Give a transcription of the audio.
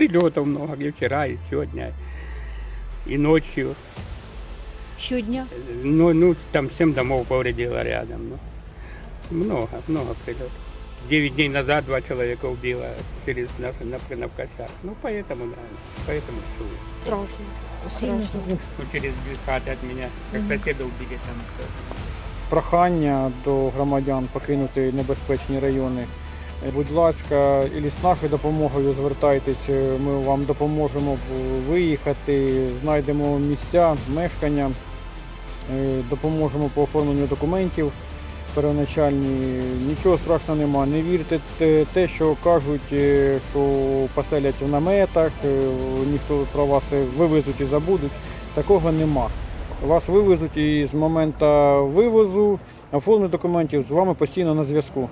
прильотів много, і вчора, і сьогодні, і ночью. Щодня. Ну, ну там семь домов повредило рядом. Ну. Много, много прилетов. Девять дней назад два человека убило через на, на, на косяк. Ну, поэтому, да, поэтому чую. Страшно. Страшно. Ну, через две хаты от меня, как соседа убили там. кто. прохання до громадян покинути небезпечні райони. Будь ласка, і з нашою допомогою звертайтесь, е, ми вам допоможемо виїхати, знайдемо місця, мешкання, е, допоможемо по оформленню документів первоначальні. Нічого страшного нема. Не вірте те- що кажуть, е, що поселять в наметах, ніхто про вас вивезуть і забудуть. Такого нема. Вас вивезуть і з моменту вивозу, оформлення документів з вами постійно на зв'язку.